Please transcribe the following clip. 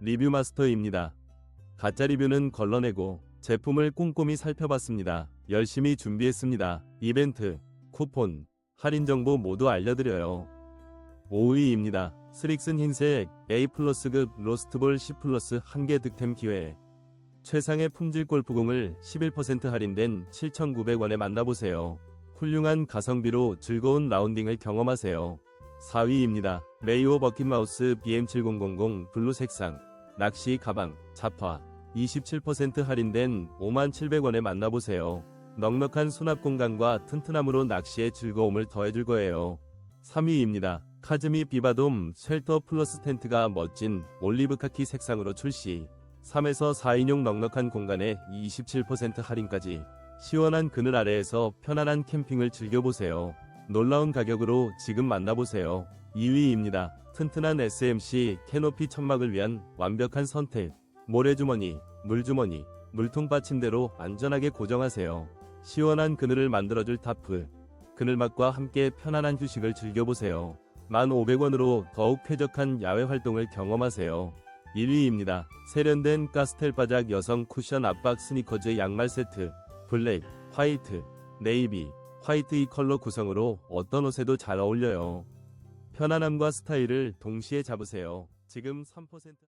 리뷰 마스터입니다. 가짜 리뷰는 걸러내고 제품을 꼼꼼히 살펴봤습니다. 열심히 준비했습니다. 이벤트, 쿠폰, 할인 정보 모두 알려드려요. 5위입니다. 스릭슨 흰색 A 플러스급 로스트볼 C 플러스 1개 득템 기회. 최상의 품질 골프공을 11% 할인된 7,900원에 만나보세요. 훌륭한 가성비로 즐거운 라운딩을 경험하세요. 4위입니다. 메이오 버킷마우스 BM7000 블루 색상 낚시 가방 자파 27% 할인된 57,700원에 만나보세요. 넉넉한 수납 공간과 튼튼함으로 낚시의 즐거움을 더해줄 거예요. 3위입니다. 카즈미 비바돔 쉘터 플러스 텐트가 멋진 올리브 카키 색상으로 출시. 3에서 4인용 넉넉한 공간에 27% 할인까지 시원한 그늘 아래에서 편안한 캠핑을 즐겨보세요. 놀라운 가격으로 지금 만나보세요. 2위입니다. 튼튼한 SMC 캐노피 천막을 위한 완벽한 선택. 모래주머니, 물주머니, 물통 받침대로 안전하게 고정하세요. 시원한 그늘을 만들어줄 타프. 그늘막과 함께 편안한 휴식을 즐겨보세요. 1,500원으로 더욱 쾌적한 야외 활동을 경험하세요. 1위입니다. 세련된 카스텔 바작 여성 쿠션 압박 스니커즈 양말 세트. 블랙, 화이트, 네이비, 화이트 이 컬러 구성으로 어떤 옷에도 잘 어울려요. 편안함과 스타일을 동시에 잡으세요. 지금 3%